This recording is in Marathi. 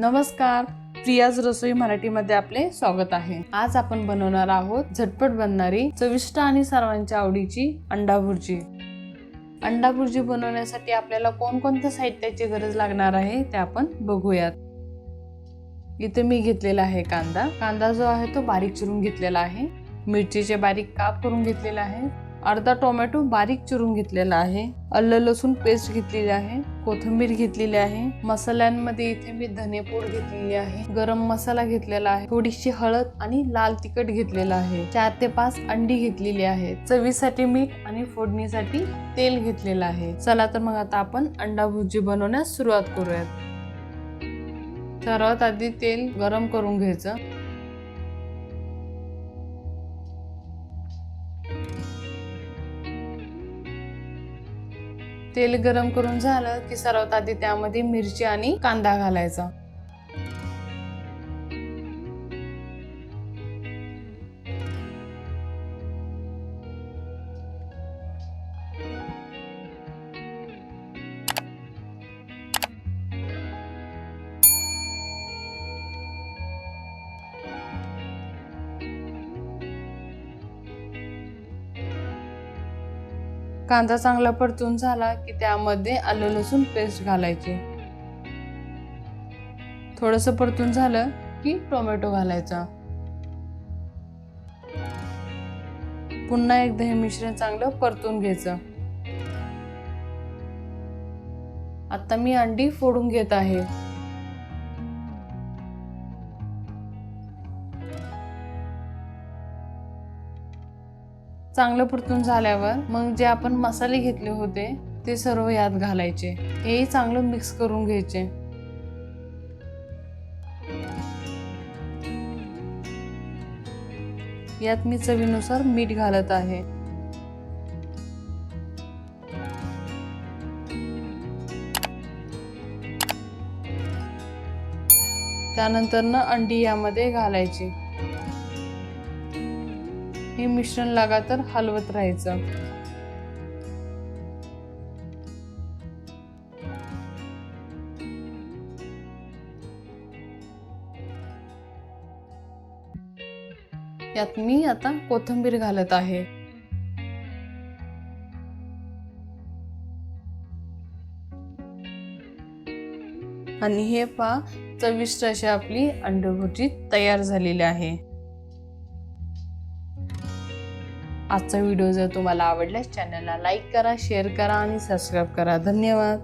नमस्कार. प्रियाज रसोई मराठीमध्ये आपले स्वागत आहे. आज आपण बनवणार आहोत झटपट बनणारी चविष्ट आणि सर्वांच्या आवडीची अंडा भुर्जी. अंडा भुर्जी बनवण्यासाठी आपल्याला कोणकोणत्या साहित्याची गरज लागणार आहे ते आपण बघूयात. इथे मी घेतलेला आहे कांदा. कांदा जो आहे तो बारीक चिरून घेतलेला आहे. मिरचीचे बारीक काप करून घेतलेला आहे. अर्धा टोमॅटो बारीक चिरून घेतलेला आहे. अल्ल लसूण पेस्ट घेतलेली आहे. कोथिंबीर घेतलेली आहे. मसाल्यांमध्ये इथे मी धनेपूड घेतलेली आहे. गरम मसाला घेतलेला आहे. थोडीशी हळद आणि लाल तिखट घेतलेला आहे. चार ते पाच अंडी घेतलेली आहे चवीसाठी मीठ आणि फोडणीसाठी तेल घेतलेलं आहे. चला तर मग आता आपण अंडा भुर्जी बनवण्यास सुरुवात करूयात. सर्वात आधी तेल गरम करून घ्यायचं. तेल गरम करून झालं की सर्वात आधी त्यामध्ये मिरची आणि कांदा घालायचा. कांदा चांगला परतून झाला की त्यामध्ये आलं लसूण पेस्ट घालायची. थोडस परतून झालं की टोमॅटो घालायचा. पुन्हा एकदा हे मिश्रण चांगलं परतून घ्यायचं. आता मी अंडी फोडून घेत आहे. चांगलं परतून झाल्यावर मग जे आपण मसाले घेतले होते ते सर्व यात घालायचे. हेही चांगलं मिक्स करून घ्यायचे. यात मी चवीनुसार मीठ घालत आहे. त्यानंतर ना अंडी यामध्ये घालायची. हे मिश्रण लगातार हलवत राहायचं. यात मी आता कोथिंबीर घालत आहे. आणि हे पा चविष्ट अशी आपली अंडभुर्जी तयार झालेली आहे. आजचा व्हिडिओ जर तुम्हाला आवडल्यास चॅनलला लाईक करा शेअर करा आणि सबस्क्राईब करा. धन्यवाद.